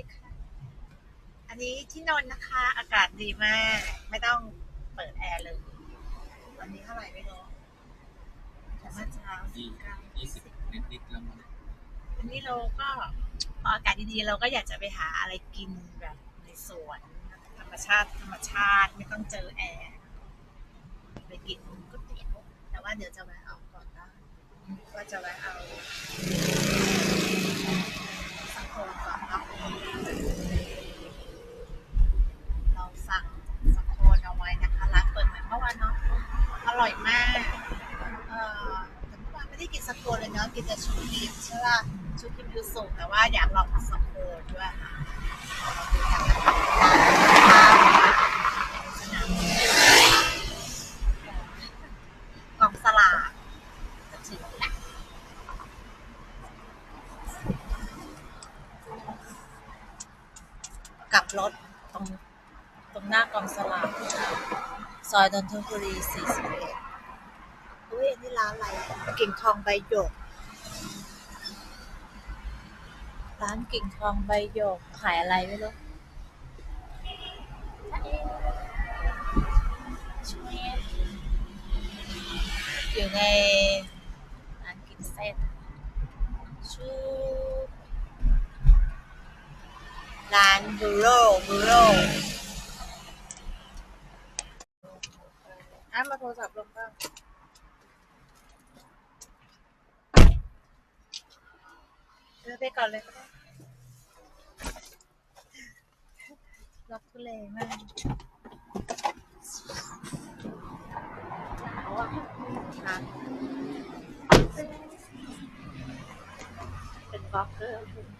ดีค่ะ อันนี้ที่นอนนะคะ อากาศดีมาก ไม่ต้องเปิดแอร์เลย วันนี้เท่าไหร่ไม่รู้แต่เมื่อเช้ายี่เก้ายี่สิบนิดๆแล้วมั้งวันนี้เราก็พออากาศดีๆ เราก็อยากจะไปหาอะไรกินแบบในสวนธรรมชาติธรรมชาติไม่ต้องเจอแอร์ไปกินก๋วยเตี๋ยวแต่ว่าเดี๋ยวจะแวะเอาก่อนได้ว่าจะแวะเอาสังโคมก่อนเนาะเราสั่งสังโคนเอาไว้นะคะร้านเปิดใหม่เมื่อวานเนาะอ ร่อยมาก เอ่อแต่เมื่อวานไม่ได้กินสโคนเลยเนาะกินแต่ชูครีมใช่ป่ะชูครีมยูสุแต่ว่าอยากลองสโคนด้วยค่ะกันนะคะสนามกองสลากจะถึงแล้วกลับรถตรงตรงหน้ากองสลาก ซอยดนทบุรี 41อุ้ยอันนี่ร้านอะไร กิ่งทองใบหยก ร้านกิ่งทองใบหยก ขายอะไรไม่รู้อยู่ในร้านกินเส้นชื่อร้านบูโรบูโร อะมาโทรศัพท์ลงบ้างเออไปก่อนเลยก็ได้รักทุเลมากหนาวอะค่ะเป็นบล็อกเกอร์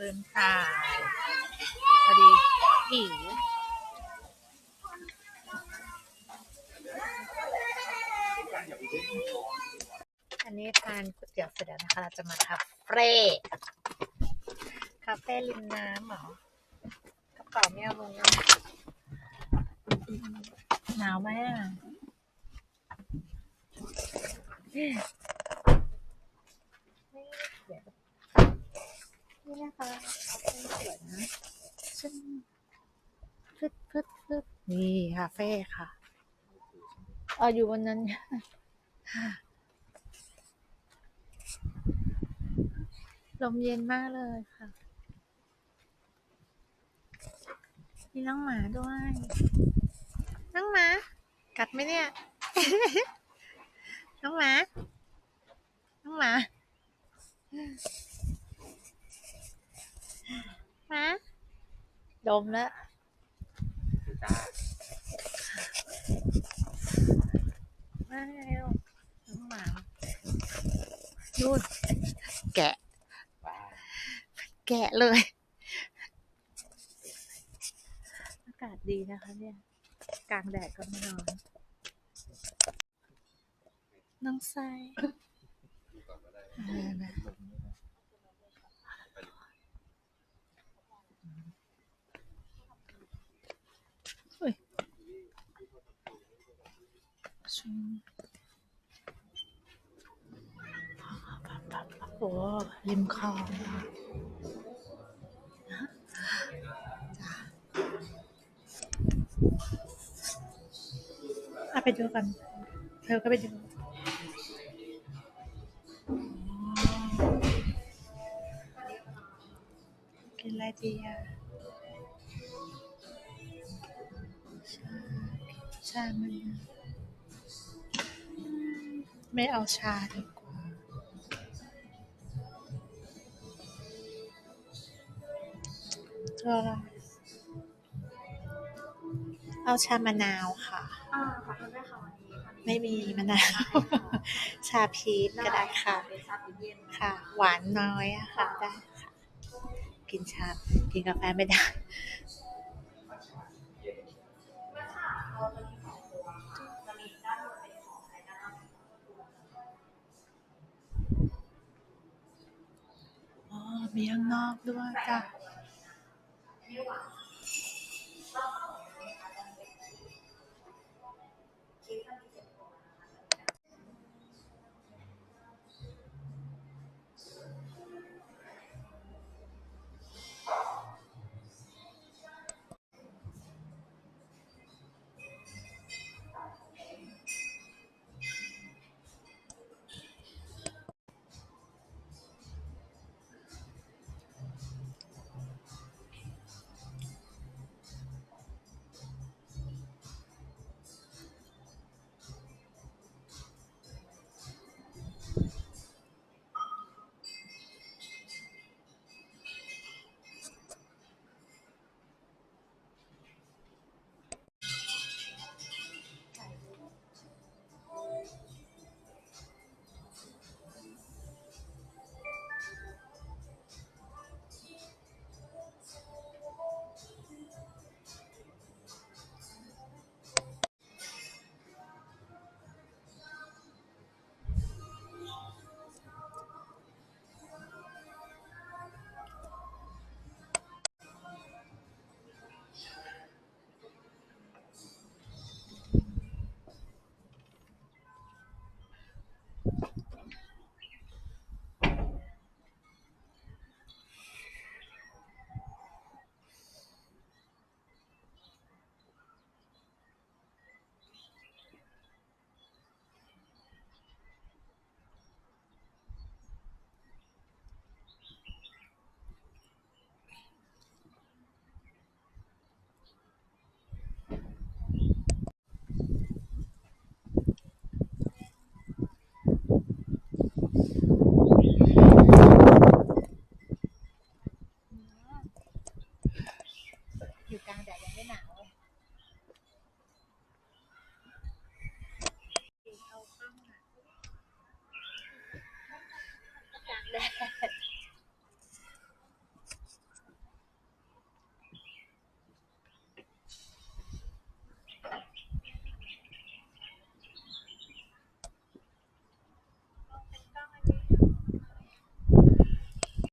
ลืมถ่ายพอดีหิวอันนี้ทานก๋วยเตี๋ยวเสร็จแล้วนะคะ เราจะมาคาเฟ่คาเฟ่ริมน้ำเหรอกระเป๋าไม่เอาลงนะหนาวไหมอะนี่เดี๋ยว นี่ะคะคาเฟ่สวยนะซึ่งฟึดฟึดฟึดนี่คาเฟ่ค่ะเอออยู่บนนั้นลมเย็นมากเลยค่ะ มีน้องหมาด้วย น้องหมา กัดไหมเนี่ย น้องหมา น้องหมาหมา ดมแล้วคือจ้ามาเร็วน้องหมานู่นแกะบ้าแกะเลย อากาศดีนะคะเนี่ย กลางแดดก็ไม่ร้อน น้องไซเออนะอุ้ยชุม โอ้ริมคลองอะอะไปดูกัน เธอก็ไปดูกินอะไรดีอะชาชามันนะ ไม่เอาชาดีกว่าเอาอะไรเอาชามะนาวค่ะ อ่าขอโทษด้วยค่ะวันนี้วันนี้ไม่มีมะนาว ชาพีชก็ได้ค่ะ เป็นชาพีชเย็นค่ะ หวานน้อยอะค่ะได้ค่ะ กินชา กินกาแฟไม่ได้เราจะมีสองตัวค่ มีข้างนอกด้วยจ้ะ อยู่กลางแดดยังไม่หนาวเอาข้างหน้ากลางแดด